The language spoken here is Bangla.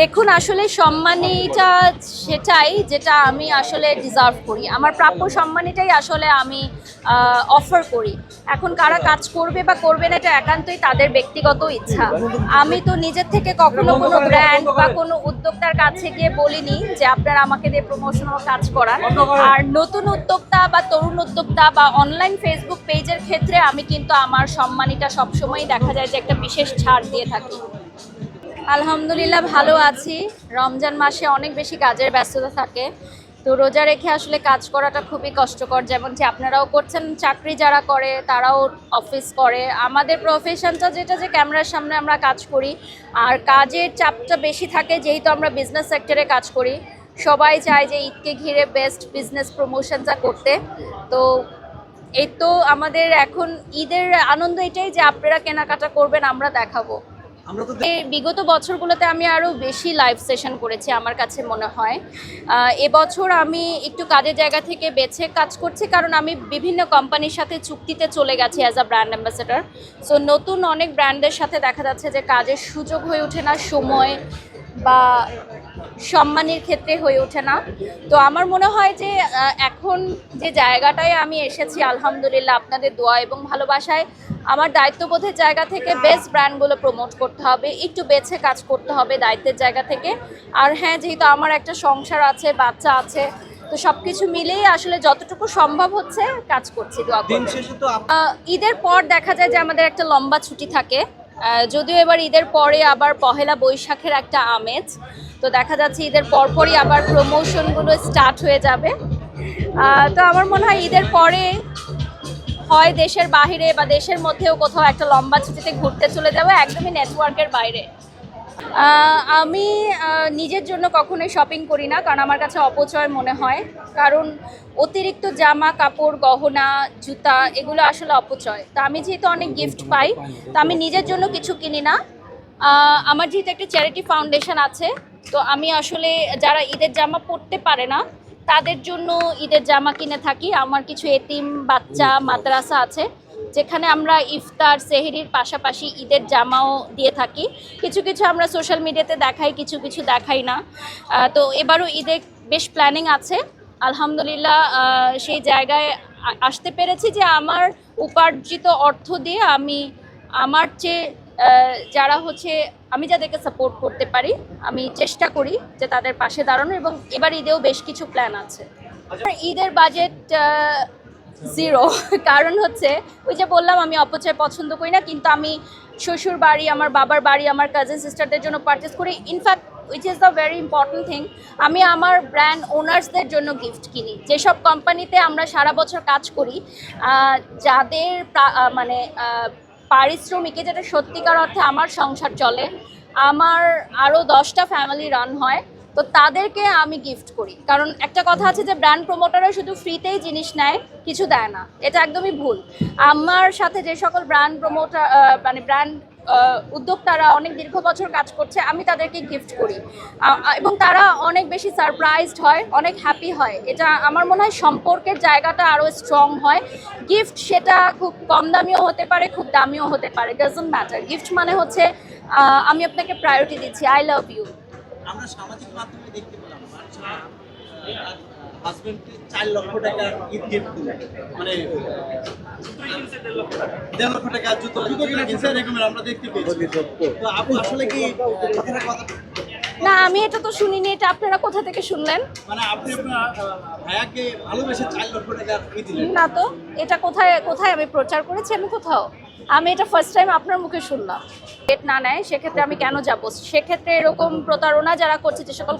দেখুন, আসলে সম্মানীটা সেটাই যেটা আমি আসলে ডিজার্ভ করি। আমার প্রাপ্য সম্মানীটাই আসলে আমি অফার করি। এখন কারা কাজ করবে বা করবে না, এটা একান্তই তাদের ব্যক্তিগত ইচ্ছা। আমি তো নিজের থেকে কখনো কোনো ব্র্যান্ড বা কোনো উদ্যোক্তার কাছে গিয়ে বলিনি যে আপনারা আমাকে দিয়ে প্রমোশনাল কাজ করান। আর নতুন উদ্যোক্তা বা তরুণ উদ্যোক্তা বা অনলাইন ফেসবুক পেজের ক্ষেত্রে আমি কিন্তু আমার সম্মানীটা সবসময়ই দেখা যায় যে একটা বিশেষ ছাড় দিয়ে থাকি। আলহামদুলিল্লাহ ভালো আছি। রমজান মাসে অনেক বেশি কাজের ব্যস্ততা থাকে। তো রোজা রেখে আসলে কাজ করাটা খুবই কষ্টকর যেমন যে আপনারাও করছেন। চাকরি যারা করে, তারাও অফিস করে। আমাদের প্রফেশনটা যেটা যে ক্যামেরার সামনে আমরা কাজ করি, আর কাজের চাপটা বেশি থাকে, যেহেতু আমরা বিজনেস সেক্টরে কাজ করি। সবাই চায় যে ঈদকে ঘিরে বেস্ট বিজনেস প্রমোশনটা করতে। তো এই তো আমাদের এখন ঈদের আনন্দ এটাই যে আপনারা কেনাকাটা করবেন, আমরা দেখাবো। বিগত বছরগুলোতে আমি আরও বেশি লাইভ সেশন করেছি আমার কাছে মনে হয়। এবছর আমি একটু কাজের জায়গা থেকে বেছে কাজ করছি কারণ আমি বিভিন্ন কোম্পানির সাথে চুক্তিতে চলে গেছি as a brand ambassador so নতুন অনেক ব্র্যান্ডের সাথে দেখা যাচ্ছে যে কাজের সুযোগ হয়ে ওঠে না, সময় বা সম্মানের ক্ষেত্রে হয়ে ওঠে না। তো আমার মনে হয় যে এখন যে জায়গাটায় আমি এসেছি আলহামদুলিল্লাহ আপনাদের দোয়া এবং ভালোবাসায় আমার দায়িত্ববোধের জায়গা থেকে বেস্ট ব্র্যান্ডগুলো প্রমোট করতে হবে একটু বেছে কাজ করতে হবে দায়িত্বের জায়গা থেকে। আর হ্যাঁ যেহেতু আমার একটা সংসার আছে বাচ্চা আছে তো সব কিছু মিলেই আসলে যতটুকু সম্ভব হচ্ছে কাজ করছি ঈদের পর দেখা যায় যে আমাদের একটা লম্বা ছুটি থাকে। যদিও এবার ঈদের পরে আবার পহেলা বৈশাখের একটা আমেজ। তো দেখা যাচ্ছে ঈদের পরপরই আবার প্রমোশনগুলো স্টার্ট হয়ে যাবে। তো আমার মনে হয় ঈদের পরে হয় দেশের বাহিরে বা দেশের মধ্যেও কোথাও একটা লম্বা ছুটিতে ঘুরতে চলে যাব, একদমই নেটওয়ার্কের বাইরে। আমি নিজের জন্য কখনোই শপিং করি না কারণ আমার কাছে অপচয় মনে হয়। কারণ অতিরিক্ত জামা কাপড় গহনা জুতা এগুলো আসলে অপচয়। তো আমি যেহেতু অনেক গিফট পাই তো আমি নিজের জন্য কিছু কিনি না। আমার যেহেতু একটা চ্যারিটি ফাউন্ডেশন আছে তো আমি আসলে যারা ঈদের জামা পরতে পারে না তাদের জন্য ঈদের জামা কিনে থাকি। আমার কিছু এতিম বাচ্চা মাদ্রাসা আছে। যেখানে আমরা ইফতার, সেহরির পাশাপাশি ঈদের জামাও দিয়ে থাকি। কিছু কিছু আমরা সোশ্যাল মিডিয়াতে দেখাই, কিছু কিছু দেখাই না। তো এবারও ঈদে বেশ প্ল্যানিং আছে। আলহামদুলিল্লাহ সেই জায়গায় আসতে পেরেছি যে আমার উপার্জিত অর্থ দিয়ে আমি, আমার চেয়ে যারা হচ্ছে, আমি যাদেরকে সাপোর্ট করতে পারি, আমি চেষ্টা করি যে তাদের পাশে দাঁড়ানো এবং এবার ঈদেও বেশ কিছু প্ল্যান আছে। ঈদের বাজেট জিরো কারণ হচ্ছে, ওই যে বললাম, আমি অপচয় পছন্দ করি না, কিন্তু আমি শ্বশুর বাড়ি, আমার বাবার বাড়ি, আমার কাজিন সিস্টারদের জন্য পারচেস করি। In fact which is the very important thing আমি আমার ব্র্যান্ড ওনার্সদের জন্য গিফট কিনি। যেসব কোম্পানিতে আমরা সারা বছর কাজ করি যাদের মানে পারিশ্রমিকে যেটা সত্যিকার অর্থে আমার সংসার চলে, আমার আরও দশটা ফ্যামিলি রান হয়। তো তাদেরকে আমি গিফট করি। কারণ একটা কথা আছে যে ব্র্যান্ড প্রমোটাররা শুধু ফ্রিতেই জিনিস নেয়, কিছু দেয় না। এটা একদমই ভুল। আমার সাথে যে সকল ব্র্যান্ড প্রমোটার মানে ব্র্যান্ড উদ্যোক্তারা অনেক দীর্ঘ বছর কাজ করছে, আমি তাদেরকে গিফট করি। এবং তারা অনেক বেশি সারপ্রাইজড হয়, অনেক হ্যাপি হয়। এটা আমার মনে হয় সম্পর্কের জায়গাটা আরও স্ট্রং হয়। গিফট সেটা খুব কম দামিও হতে পারে, খুব দামিও হতে পারে ডাজন্ট ম্যাটার গিফট মানে হচ্ছে আমি আপনাকে প্রায়োরিটি দিচ্ছি আই লাভ ইউ আমরা সামাজিক মাধ্যমে দেখতে পেলাম হাজবেন্ডকে চার লক্ষ টাকা ঈদ গিফট দিল মানে দেড় লক্ষ টাকা জুতো জুতো কিনে কিনছে এরকমের আমরা দেখতে পেয়েছি। তো আপু আসলে কি কথাটা কথা? না আমি এটা তো শুনিনি এটা আপনারা কোথা থেকে শুনলেন? মানে আপনি আপনার আহ, ভাইয়াকে ভালোবেসে চার লক্ষ টাকা দিলেন। না তো এটা কোথায় কোথায় আমি প্রচার করেছি আমি কোথাও? আমি এটা ফার্স্ট টাইম আপনার মুখে শুনলাম। ডেট না নেয়, সেক্ষেত্রে আমি কেন যাব? সেক্ষেত্রে এরকম প্রতারণা যারা করছে, যে সকল